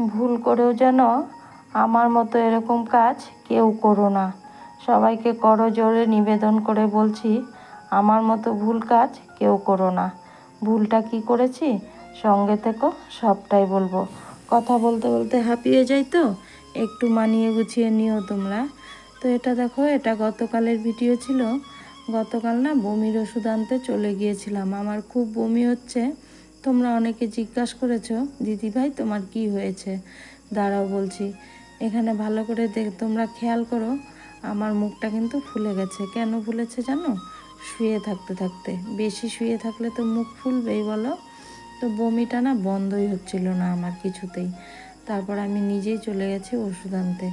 ভুল করেও যেন আমার মতো এরকম কাজ কেউ করো না। সবাইকে করো জোরে নিবেদন করে বলছি, আমার মতো ভুল কাজ কেউ করো না। ভুলটা কি করেছি? সঙ্গে থেকো, সবটাই বলব। কথা বলতে বলতে হাঁপিয়ে যাই তো? একটু মানিয়ে গুছিয়ে নিও তোমরা। তো এটা দেখো, এটা গতকালের ভিডিও ছিল। গতকাল না বমির ওষুধ আনতে চলে গিয়েছিলাম। আমার খুব বমি হচ্ছে। তোমরা অনেকে জিজ্ঞাসা করেছ, দিদি ভাই, তোমার কি হয়েছে? দাঁড়াও বলছি, এখানে ভালো করে দেখ, তোমরা খেয়াল করো, আমার মুখটা কিন্তু ফুলে গেছে। কেন ফুলেছে জানো? শুয়ে থাকতে থাকতে। বেশি শুয়ে থাকলে তো মুখ ফুলবেই বলো? তো বমিটা না বন্ধই হচ্ছিল না আমার কিছুতেই। তারপর আমি নিজেই চলে গেছি ওষুধ আনতে।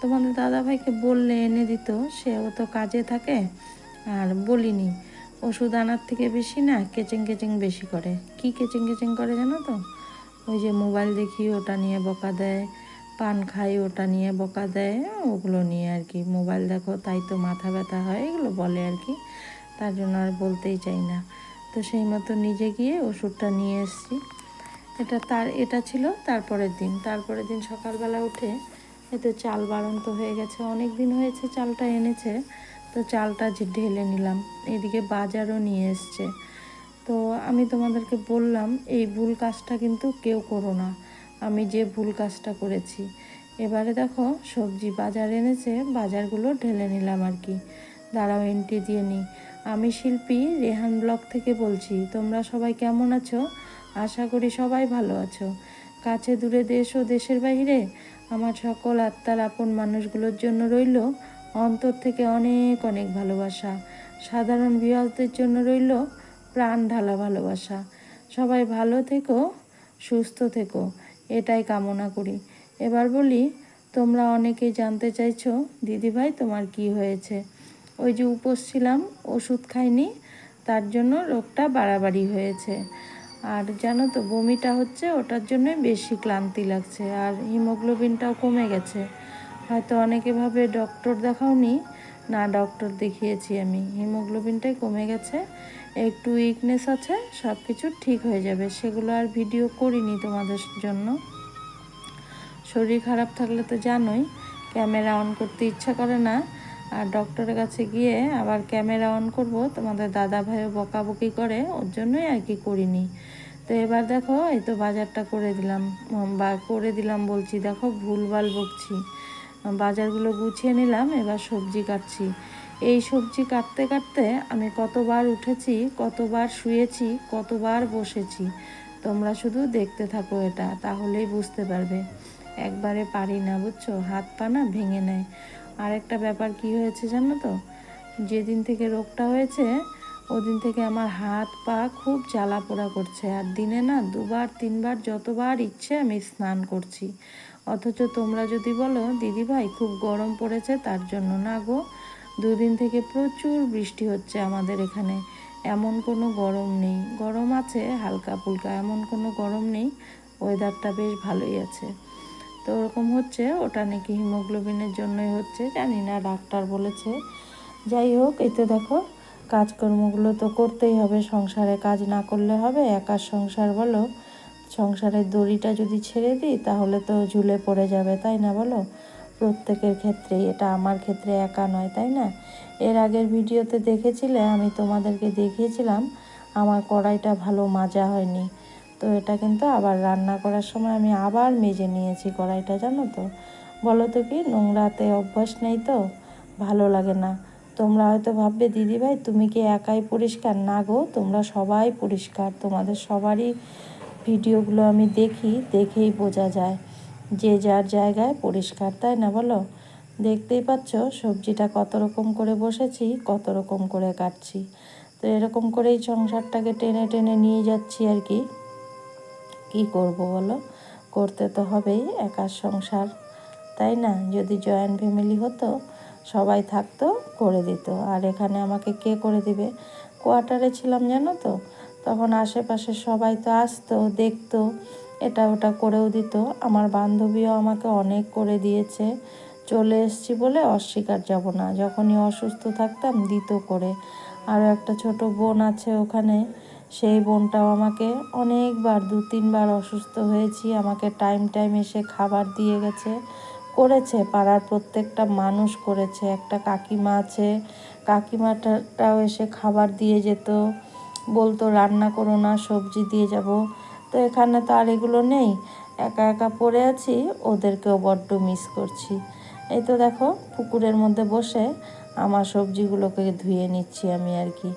তোমাদের দাদাভাইকে বললে এনে দিত, সেও তো কাজে থাকে? আর বলিনি। ওষুধ আনার থেকে বেশি না, কেচিং কেচিং বেশি করে। কি কেচিং কেচিং করে জানো তো? ওই যে মোবাইল দেখি, ওটা নিয়ে বকা দেয়, পান খাই, ওটা নিয়ে বকা দেয়, ওগুলো নিয়ে আর কি। মোবাইল দেখো, তাই তো মাথা ব্যথা হয়, এগুলো বলে আর কি। তার জন্য আর বলতেই চাই না। তো সেই মতো নিজে গিয়ে ওষুধটা নিয়ে এসেছি। এটা তার, এটা ছিল তারপরের দিন। তারপরের দিন সকালবেলা উঠে এতো চাল বাড়ন্ত হয়ে গেছে, অনেক দিন হয়েছে চালটা এনেছে। তো চালটা যে ঢেলে নিলাম, এদিকে বাজারও নিয়ে এসছে। তো আমি তোমাদেরকে বললাম, এই ভুল কাজটা কিন্তু কেউ করো না। আমি যে ভুল কাজটা করেছি। এবারে দেখো, সবজি বাজার এনেছে, বাজারগুলো ঢেলে নিলাম আর কি। দাঁড়াও এন্ট্রি দিয়ে নিই। আমি শিল্পী রেহান ব্লগ থেকে বলছি, তোমরা সবাই কেমন আছো? আশা করি সবাই ভালো আছো। কাছে দূরে দেশ ও দেশের বাইরে, আমার সকল আত্মার আপন মানুষগুলোর জন্য রইল অন্তর থেকে অনেক অনেক ভালোবাসা। সাধারণ বিহাজদের জন্য রইল প্রাণ ঢালা ভালোবাসা। সবাই ভালো থেকো, সুস্থ থেকো, এটাই কামনা করি। এবার বলি, তোমরা অনেকেই জানতে চাইছো দিদিভাই তোমার কি হয়েছে? ওই যে উপোস ছিলাম, ওষুধ খাইনি, তার জন্য রোগটা বাড়াবাড়ি হয়েছে। আর জানো তো, বমিটা হচ্ছে, ওটার জন্য বেশি ক্লান্তি লাগছে, আর হিমোগ্লোবিনটাও কমে গেছে। হয়তো অনেকে ভাবে ডক্টর দেখাওনি। না, ডক্টর দেখিয়েছি আমি। হিমোগ্লোবিনটাই কমে গেছে। একটু উইকনেস আছে সব কিছু ঠিক হয়ে যাবে। সেগুলো আর ভিডিও করিনি তোমাদের জন্য। শরীর খারাপ থাকলে তো জানোই, ক্যামেরা অন করতে ইচ্ছা করে না। আর ডক্টরের কাছে গিয়ে আবার ক্যামেরা অন করব। তোমাদের দাদা ভাইও বকাবকি করে, ওর জন্যই আর কি করিনি। তো এবার দেখো, এই তো বাজারটা করে দিলাম। বা করে দিলাম বলছি, দেখো ভুলভাল বকছি। বাজারগুলো গুছিয়ে নিলাম, এবার সবজি কাটছি। এই সবজি কাটতে কাটতে আমি কতবার উঠেছি, কতবার শুয়েছি, কতবার বসেছি, তোমরা শুধু দেখতে থাকো এটা, তাহলেই বুঝতে পারবে। একবারে পারি না, বুঝছ? হাত পা না ভেঙে নেয়। আর একটা ব্যাপার কি হয়েছে জানো তো? যেদিন থেকে রোগটা হয়েছে ওদিন থেকে আমার হাত পা খুব জ্বালা পোড়া করছে আর দিনে না দুবার, তিনবার, যতবার ইচ্ছে আমি স্নান করছি। অথচ তোমরা যদি বলো, দিদি ভাই, খুব গরম পড়েছে তার জন্য না গো। দুদিন থেকে প্রচুর বৃষ্টি হচ্ছে আমাদের এখানে। এমন কোনো গরম নেই। গরম আছে, হালকা ফুলকা, এমন কোনো গরম নেই। ওয়েদারটা বেশ ভালোই আছে। তো ওরকম হচ্ছে, ওটা নাকি হিমোগ্লোবিনের জন্যই হচ্ছে, জানি না, ডাক্তার বলেছে। যাই হোক এতে দেখো কাজকর্মগুলো তো করতেই হবে, সংসারে কাজ না করলে হবে, একার সংসার বলো। সংসারের দড়িটা যদি ছেড়ে দিই, তাহলে তো ঝুলে পড়ে যাবে, তাই না বলো? প্রত্যেকের ক্ষেত্রেই, এটা আমার ক্ষেত্রে একা নয়, তাই না? এর আগের ভিডিওতে দেখেছিলে, আমি তোমাদেরকে দেখিয়েছিলাম, আমার কড়াইটা ভালো মাজা হয়নি। তো এটা কিন্তু আবার রান্না করার সময় আমি আবার মেজে নিয়েছি কড়াইটা, জানো তো? বলো তো কি, নোংরাতে অভ্যাস নেই তো? ভালো লাগে না। তোমরা হয়তো ভাববে দিদিভাই তুমি কি একাই পরিষ্কার? না গো, তোমরা সবাই পরিষ্কার। তোমাদের সবারই ভিডিওগুলো আমি দেখি, দেখেই বোঝা যায়। যে যার জায়গায় পরিষ্কার, তাই না বলো? দেখতেই পাচ্ছ, সবজিটা কত রকম করে বসেছি, কত রকম করে কাটছি। তো এরকম করেই সংসারটাকে টেনে টেনে নিয়ে যাচ্ছি আর কি। কি করব বলো? করতে তো হবেই, একার সংসার, তাই না? যদি জয়েন্ট ফ্যামিলি হতো সবাই থাকতো, করে দিত। আর এখানে আমাকে কে করে দিবে? কোয়ার্টারে ছিলাম, জানো তো? তখন আশেপাশে সবাই তো আসতো, দেখতো, এটা ওটা করেও দিত। আমার বান্ধবীও আমাকে অনেক করে দিয়েছে। চলে এসছি বলে অস্বীকার যাব না। যখনই অসুস্থ থাকতাম, দিত করে। আরও একটা ছোট বোন আছে ওখানে। সেই বোনটাও আমাকে অনেকবার দু তিনবার অসুস্থ হয়েছি। আমাকে টাইম টাইম এসে খাবার দিয়ে গেছে। করেছে, পাড়ার প্রত্যেকটা মানুষ করেছে। একটা কাকিমা আছে, কাকিমাটাও এসে খাবার দিয়ে যেত, বলতো, রান্না করো না, সবজি দিয়ে যাব। তো এখানে তো আর এগুলো নেই। একা একা পড়ে আছি, ওদেরকেও বড্ড মিস করছি। এই তো দেখো, পুকুরের মধ্যে বসে আমার সবজিগুলোকে ধুয়ে নিচ্ছি আমি আর কি।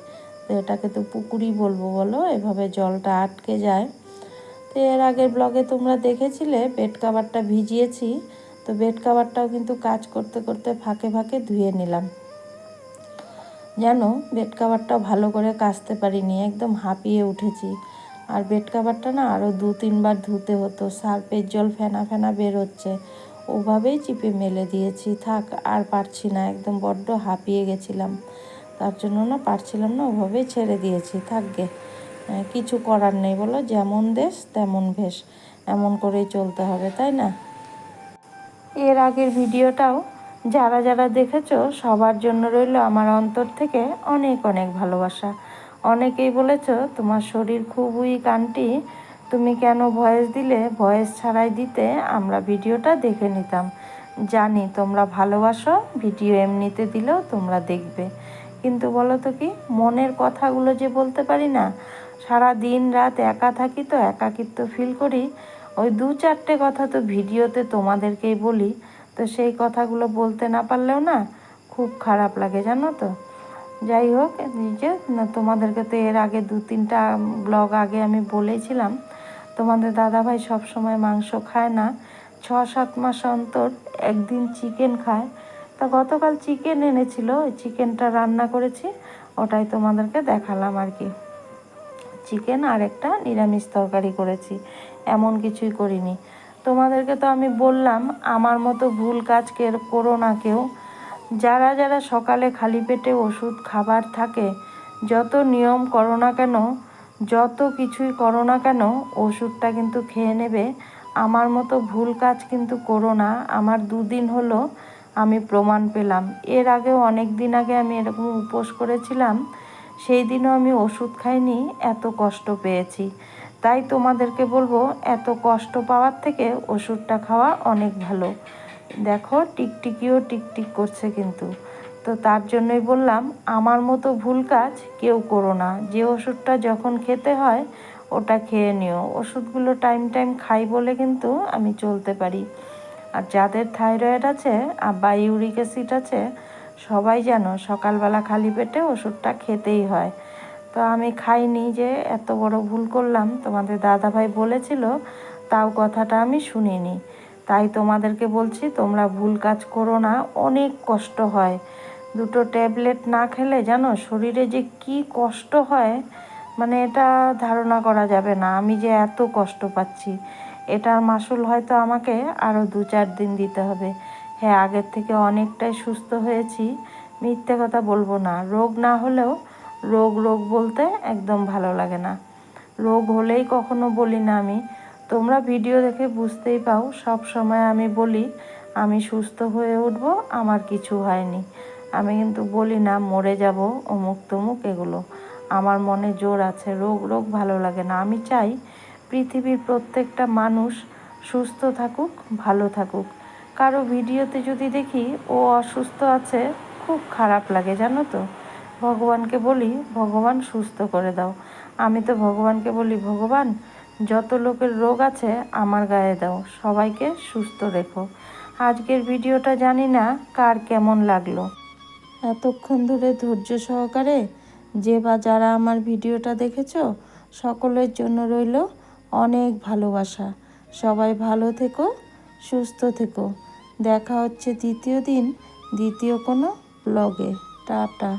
তো এটাকে তো পুকুরই বলব বলো, এভাবে জলটা আটকে যায়। তো এর আগের ব্লগে তোমরা দেখেছিলে বেড কাভারটা ভিজিয়েছি। তো বেড কাভারটাও কিন্তু কাজ করতে করতে ফাঁকে ফাঁকে ধুয়ে নিলাম। জানো বেড কাভারটা ভালো করে কাচতে পারিনি, একদম হাঁপিয়ে উঠেছি। আর বেড কাভারটা না আরও দু তিনবার ধুতে হতো সার্ফের জল ফেনা ফেনা বের হচ্ছে। ওভাবেই চিপে মেলে দিয়েছি, থাক আর পারছি না, একদম বড্ড হাঁপিয়ে গেছিলাম। তার জন্য না পারছিলাম না, ওভাবেই ছেড়ে দিয়েছি থাকবে কিছু করার নেই বলো, যেমন দেশ তেমন ভেষ, এমন করেই চলতে হবে, তাই না? এর আগের ভিডিওটাও যারা যারা দেখেছ, সবার জন্য রইল আমার অন্তর থেকে অনেক অনেক ভালোবাসা। অনেকেই বলেছ, তোমার শরীর খুব উইক আন্টি তুমি কেন ভয়েস দিলে? ভয়েস ছাড়াই দিতে আমরা ভিডিওটা দেখে নিতাম। জানি তোমরা ভালোবাসো, ভিডিও এমনিতে দিলেও তোমরা দেখবে। কিন্তু বলো তো কি, মনের কথাগুলো যে বলতে পারি না, সারা দিন রাত একা থাকি তো একাকিত্ব ফিল করি ওই দু চারটে কথা তো ভিডিওতে তোমাদেরকেই বলি, তো সেই কথাগুলো বলতে না পারলেও না খুব খারাপ লাগে, জানো তো? যাই হোক যে তোমাদেরকে তো এর আগে দু তিনটা ব্লগ আগে আমি বলেছিলাম, তোমাদের দাদাভাই সব সময় মাংস খায় না ছ সাত মাস অন্তর একদিন চিকেন খায়। তা গতকাল চিকেন এনেছিল চিকেনটা রান্না করেছি, ওটাই তোমাদেরকে দেখালাম আর কি। চিকেন আর একটা নিরামিষ তরকারি করেছি। এমন কিছুই করিনি। তোমাদেরকে তো আমি বললাম, আমার মতো ভুল কাজ করো না কেউ। যারা যারা সকালে খালি পেটে ওষুধ, খাবার থাকে, যত নিয়ম করো না কেন, যত কিছুই করো না কেন, ওষুধটা কিন্তু খেয়ে নেবে। আমার মতো ভুল কাজ কিন্তু করো না। আমার দুদিন হলো আমি প্রমাণ পেলাম। এর আগেও অনেক দিন আগে আমি এরকম উপোস করেছিলাম। সেই দিনও আমি ওষুধ খাইনি, এত কষ্ট পেয়েছি। তাই তোমাদেরকে বলব, এত কষ্ট পাওয়ার থেকে ওষুধটা খাওয়া অনেক ভালো। দেখো, টিকটিকিও টিকটিক করছে কিন্তু। তো তার জন্যই বললাম, আমার মতো ভুল কাজ কেউ করো না। যে ওষুধটা যখন খেতে হয়, ওটা খেয়ে নিও। ওষুধগুলো টাইম টাইম খাই বলে কিন্তু আমি চলতে পারি। আর যাদের থাইরয়েড আছে বা ইউরিক অ্যাসিড আছে, সবাই যেন সকালবেলা খালি পেটে ওষুধটা খেতেই হয়। তো আমি খাইনি যে এত বড় ভুল করলাম। তোমাদের দাদাভাই বলেছিল, তাও কথাটা আমি শুনিনি। তাই তোমাদেরকে বলছি, তোমরা ভুল কাজ করো না, অনেক কষ্ট হয়। দুটো ট্যাবলেট না খেলে জানো, শরীরে যে কি কষ্ট হয় মানে এটা ধারণা করা যাবে না। আমি যে এত কষ্ট পাচ্ছি, এটার মাসুল হয়তো আমাকে আরও দু চার দিন দিতে হবে। হ্যাঁ আগের থেকে অনেকটাই সুস্থ হয়েছি। মিথ্যে কথা বলব না। রোগ না হলেও রোগ রোগ বলতে একদম ভালো লাগে না। রোগ হলেই কখনো বলি না আমি। তোমরা ভিডিও দেখে বুঝতেই পাও, সব সময় আমি বলি, আমি সুস্থ হয়ে উঠব, আমার কিছু হয়নি। আমি কিন্তু বলি না, মরে যাব, অমুক তমুক এগুলো। আমার মনে জোর আছে, রোগ রোগ ভালো লাগে না। আমি চাই পৃথিবীর প্রত্যেকটা মানুষ সুস্থ থাকুক, ভালো থাকুক। কারও ভিডিওতে যদি দেখি ও অসুস্থ আছে, খুব খারাপ লাগে, জানো তো? ভগবানকে বলি, ভগবান সুস্থ করে দাও। আমি তো ভগবানকে বলি, ভগবান, যত লোকের রোগ আছে আমার গায়ে দাও, সবাইকে সুস্থ রেখো। আজকের ভিডিওটা জানি না কার কেমন লাগল। এতক্ষণ ধরে ধৈর্য সহকারে যে বা যারা আমার ভিডিওটা দেখেছ, সকলের জন্য রইল অনেক ভালোবাসা। সবাই ভালো থেকো, সুস্থ থেকো। দেখা হচ্ছে দ্বিতীয় দিন, দ্বিতীয় কোনো ব্লগে টাটা।